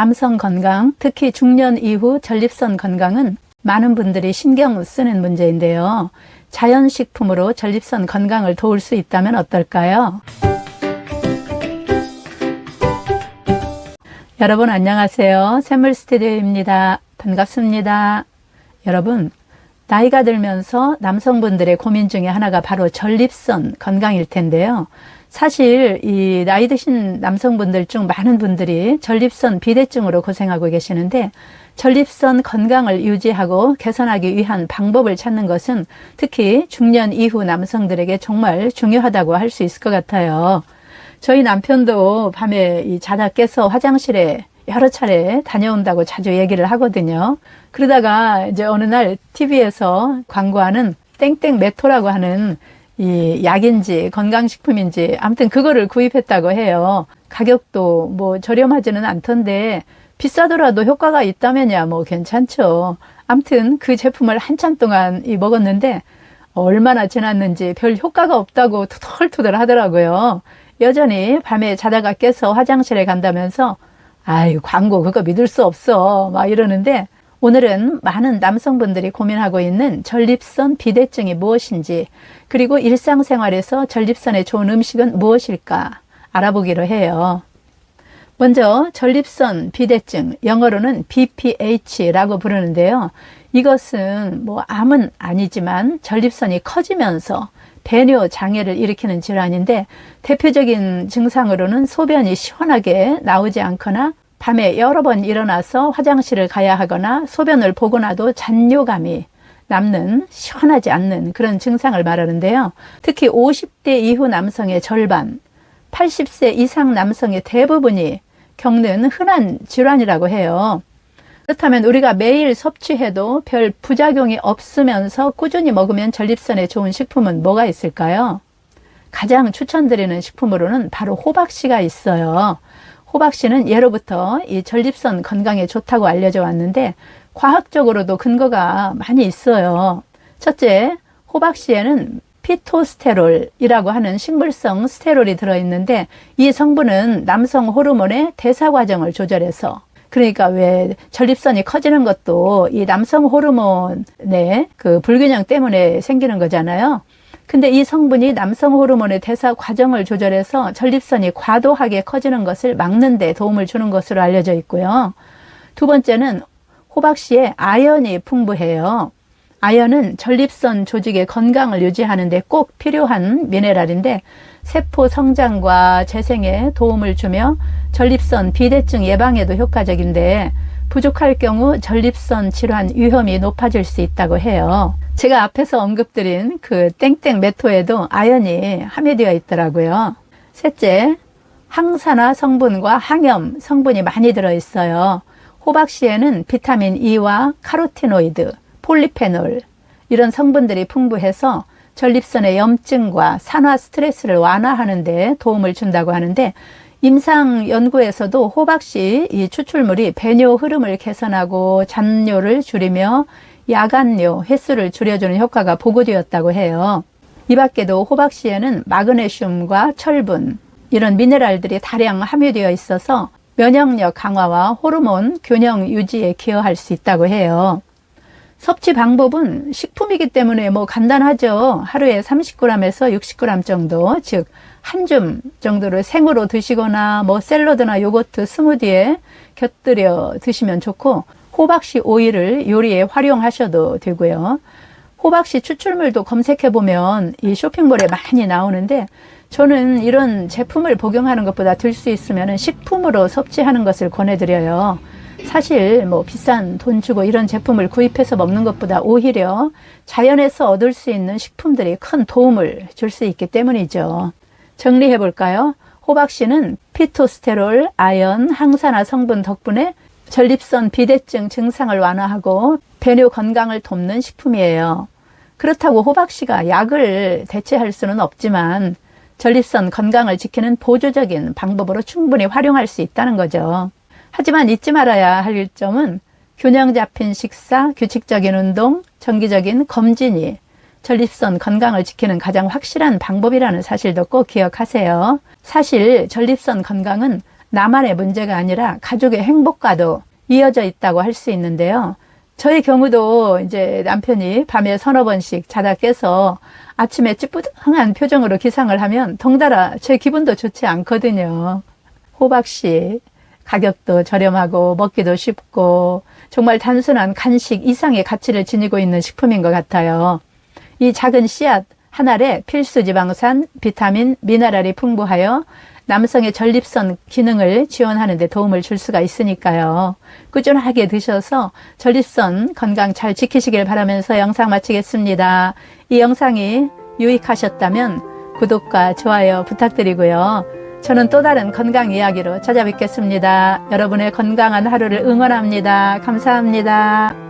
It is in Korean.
남성 건강, 특히 중년 이후 전립선 건강은 많은 분들이 신경 쓰는 문제인데요. 자연식품으로 전립선 건강을 도울 수 있다면 어떨까요? 여러분 안녕하세요. 샘물 스튜디오입니다. 반갑습니다. 여러분, 나이가 들면서 남성분들의 고민 중에 하나가 바로 전립선 건강일 텐데요. 사실 이 나이 드신 남성분들 중 많은 분들이 전립선 비대증으로 고생하고 계시는데 전립선 건강을 유지하고 개선하기 위한 방법을 찾는 것은 특히 중년 이후 남성들에게 정말 중요하다고 할 수 있을 것 같아요. 저희 남편도 밤에 이 자다 깨서 화장실에 여러 차례 다녀온다고 자주 얘기를 하거든요. 그러다가 이제 어느 날 TV에서 광고하는 땡땡 메토라고 하는 이 약인지 건강식품인지 아무튼 그거를 구입했다고 해요. 가격도 뭐 저렴하지는 않던데 비싸더라도 효과가 있다면야 뭐 괜찮죠. 아무튼 그 제품을 한참 동안 이 먹었는데 얼마나 지났는지 별 효과가 없다고 투덜투덜 하더라고요. 여전히 밤에 자다가 깨서 화장실에 간다면서 아유 광고 그거 믿을 수 없어 막 이러는데 오늘은 많은 남성분들이 고민하고 있는 전립선 비대증이 무엇인지 그리고 일상생활에서 전립선에 좋은 음식은 무엇일까 알아보기로 해요. 먼저 전립선 비대증 영어로는 BPH라고 부르는데요. 이것은 뭐 암은 아니지만 전립선이 커지면서 배뇨 장애를 일으키는 질환인데 대표적인 증상으로는 소변이 시원하게 나오지 않거나 밤에 여러 번 일어나서 화장실을 가야 하거나 소변을 보고 나도 잔뇨감이 남는 시원하지 않는 그런 증상을 말하는데요. 특히 50대 이후 남성의 절반, 80세 이상 남성의 대부분이 겪는 흔한 질환이라고 해요. 그렇다면 우리가 매일 섭취해도 별 부작용이 없으면서 꾸준히 먹으면 전립선에 좋은 식품은 뭐가 있을까요? 가장 추천드리는 식품으로는 바로 호박씨가 있어요. 호박씨는 예로부터 이 전립선 건강에 좋다고 알려져 왔는데 과학적으로도 근거가 많이 있어요. 첫째, 호박씨에는 피토스테롤이라고 하는 식물성 스테롤이 들어있는데 이 성분은 남성 호르몬의 대사 과정을 조절해서 그러니까 왜 전립선이 커지는 것도 이 남성 호르몬의 그 불균형 때문에 생기는 거잖아요. 근데 이 성분이 남성 호르몬의 대사 과정을 조절해서 전립선이 과도하게 커지는 것을 막는 데 도움을 주는 것으로 알려져 있고요. 두 번째는 호박씨에 아연이 풍부해요. 아연은 전립선 조직의 건강을 유지하는 데 꼭 필요한 미네랄인데 세포 성장과 재생에 도움을 주며 전립선 비대증 예방에도 효과적인데 부족할 경우 전립선 질환 위험이 높아질 수 있다고 해요. 제가 앞에서 언급드린 그 땡땡 메토에도 아연이 함유되어 있더라고요. 셋째, 항산화 성분과 항염 성분이 많이 들어 있어요. 호박씨에는 비타민 E와 카로티노이드, 폴리페놀 이런 성분들이 풍부해서 전립선의 염증과 산화 스트레스를 완화하는 데 도움을 준다고 하는데 임상 연구에서도 호박씨 이 추출물이 배뇨 흐름을 개선하고 잔뇨를 줄이며 야간뇨 횟수를 줄여주는 효과가 보고되었다고 해요. 이 밖에도 호박씨에는 마그네슘과 철분 이런 미네랄들이 다량 함유되어 있어서 면역력 강화와 호르몬 균형 유지에 기여할 수 있다고 해요. 섭취 방법은 식품이기 때문에 뭐 간단하죠. 하루에 30g에서 60g 정도, 즉, 한 줌 정도를 생으로 드시거나 뭐 샐러드나 요거트, 스무디에 곁들여 드시면 좋고, 호박씨 오일을 요리에 활용하셔도 되고요. 호박씨 추출물도 검색해 보면 이 쇼핑몰에 많이 나오는데 저는 이런 제품을 복용하는 것보다 들 수 있으면 식품으로 섭취하는 것을 권해드려요. 사실 뭐 비싼 돈 주고 이런 제품을 구입해서 먹는 것보다 오히려 자연에서 얻을 수 있는 식품들이 큰 도움을 줄 수 있기 때문이죠. 정리해 볼까요? 호박씨는 피토스테롤, 아연, 항산화 성분 덕분에 전립선 비대증 증상을 완화하고 배뇨 건강을 돕는 식품이에요. 그렇다고 호박씨가 약을 대체할 수는 없지만 전립선 건강을 지키는 보조적인 방법으로 충분히 활용할 수 있다는 거죠. 하지만 잊지 말아야 할 점은 균형 잡힌 식사, 규칙적인 운동, 정기적인 검진이 전립선 건강을 지키는 가장 확실한 방법이라는 사실도 꼭 기억하세요. 사실 전립선 건강은 나만의 문제가 아니라 가족의 행복과도 이어져 있다고 할 수 있는데요. 저의 경우도 이제 남편이 밤에 서너 번씩 자다 깨서 아침에 찌뿌둥한 표정으로 기상을 하면 덩달아 제 기분도 좋지 않거든요. 호박씨, 가격도 저렴하고 먹기도 쉽고 정말 단순한 간식 이상의 가치를 지니고 있는 식품인 것 같아요. 이 작은 씨앗 한 알에 필수 지방산, 비타민, 미네랄이 풍부하여 남성의 전립선 기능을 지원하는 데 도움을 줄 수가 있으니까요. 꾸준하게 드셔서 전립선 건강 잘 지키시길 바라면서 영상 마치겠습니다. 이 영상이 유익하셨다면 구독과 좋아요 부탁드리고요. 저는 또 다른 건강 이야기로 찾아뵙겠습니다. 여러분의 건강한 하루를 응원합니다. 감사합니다.